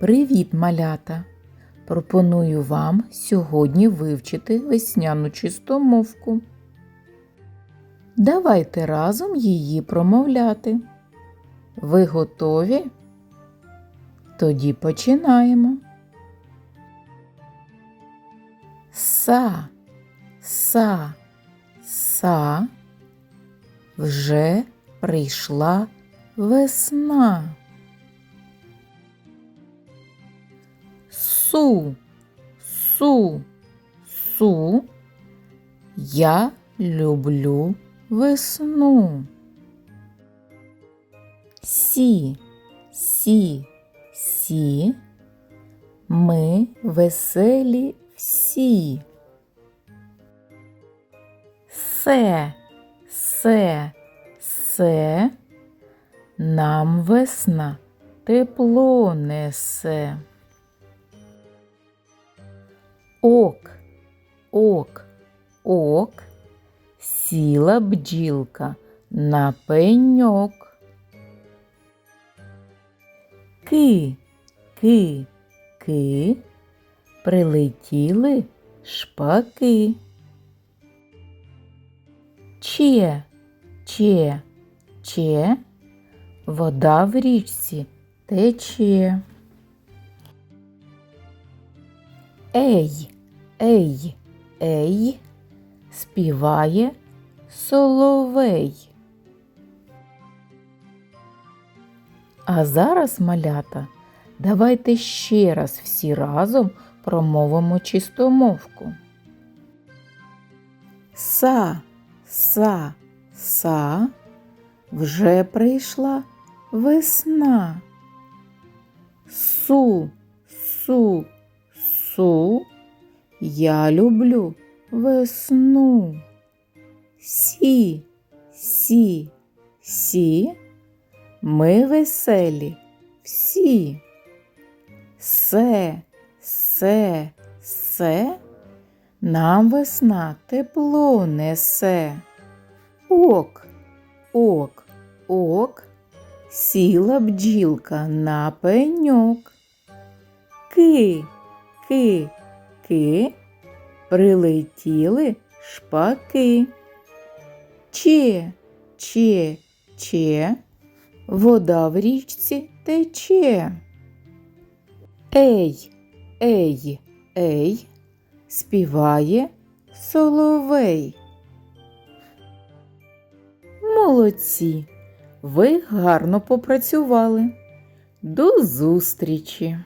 Привіт, малята! Пропоную вам сьогодні вивчити весняну чистомовку. Давайте разом її промовляти. Ви готові? Тоді починаємо. Са, са, са, вже прийшла весна. Су, су, су, я люблю весну. Сі, сі, сі, ми веселі всі. Се, се, се, нам весна тепло несе. Ок, ок, ок, сіла бджілка на пеньок. Ки, ки, ки, прилетіли шпаки. Че, че, че, вода в річці тече. Ей, ей, ей, співає соловей. А зараз, малята, давайте ще раз всі разом промовимо чистомовку. Са, са, са, вже прийшла весна. Су, су, су, я люблю весну. Сі, сі, сі, ми веселі всі. Се, се, се, нам весна тепло несе. Ок, ок, ок, сіла бджілка на пеньок. Ки, ки, ки, прилетіли шпаки. Че, че, че, вода в річці тече. Ей, ей, ей, співає соловей. Молодці, ви гарно попрацювали. До зустрічі!